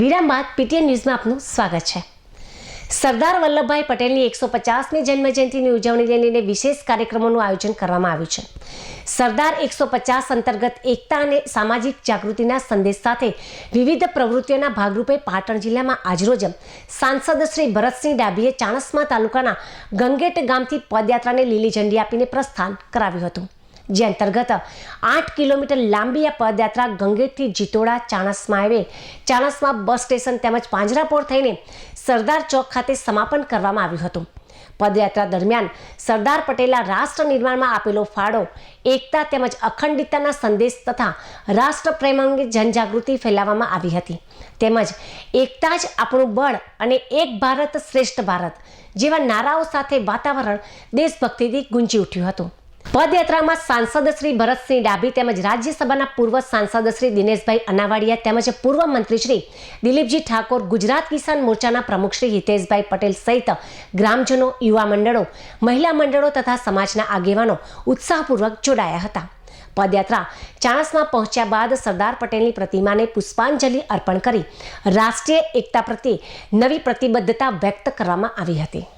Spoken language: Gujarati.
વિરામ બાદ પીટીએન ન્યૂઝમાં આપનું સ્વાગત છે. સરદાર વલ્લભભાઈ પટેલની એકસો પચાસમી જન્મજયંતિની ઉજવણીને લઈને વિશેષ કાર્યક્રમોનું આયોજન કરવામાં આવ્યું છે. સરદાર એકસો પચાસ અંતર્ગત એકતા અને સામાજિક જાગૃતિના સંદેશ સાથે વિવિધ પ્રવૃત્તિઓના ભાગરૂપે પાટણ જિલ્લામાં આજરોજ સાંસદ શ્રી ભરતસિંહ ડાભીએ ચાણસ્મા તાલુકાના ગંગેટ ગામથી પદયાત્રાને લીલી ઝંડી આપીને પ્રસ્થાન કરાવ્યું હતું. જે અંતર્ગત આઠ કિલોમીટર લાંબી આ પદયાત્રા ગંગેટથી જીતોડા ચાણસમાં આવે ચાણસમાં બસ સ્ટેશન તેમજ પાંજરાપોળ થઈને સરદાર ચોક ખાતે સમાપન કરવામાં આવ્યું હતું. પદયાત્રા દરમિયાન સરદાર પટેલના રાષ્ટ્ર નિર્માણમાં આપેલો ફાળો, એકતા તેમજ અખંડિતતાના સંદેશ તથા રાષ્ટ્ર પ્રેમ અંગે જનજાગૃતિ ફેલાવવામાં આવી હતી. તેમજ એકતા જ આપણું બળ અને એક ભારત શ્રેષ્ઠ ભારત જેવા નારાઓ સાથે વાતાવરણ દેશભક્તિથી ગુંજી ઉઠ્યું હતું. પદયાત્રામાં સાંસદ શ્રી ભરતસિંહ ડાભી તેમજ રાજ્યસભાના પૂર્વ સાંસદ શ્રી દિનેશભાઈ અનાવાડિયા તેમજ પૂર્વ મંત્રી શ્રી દિલીપજી ઠાકોર, ગુજરાત કિસાન મોરચાના પ્રમુખ શ્રી હિતેશભાઈ પટેલ સહિત ગ્રામજનો, યુવા મંડળો, મહિલા મંડળો તથા સમાજના આગેવાનો ઉત્સાહપૂર્વક જોડાયા હતા. પદયાત્રા ચાણસમાં પહોંચ્યા બાદ સરદાર પટેલની પ્રતિમાને પુષ્પાંજલિ અર્પણ કરી રાષ્ટ્રીય એકતા પ્રત્યે નવી પ્રતિબદ્ધતા વ્યક્ત કરવામાં આવી હતી.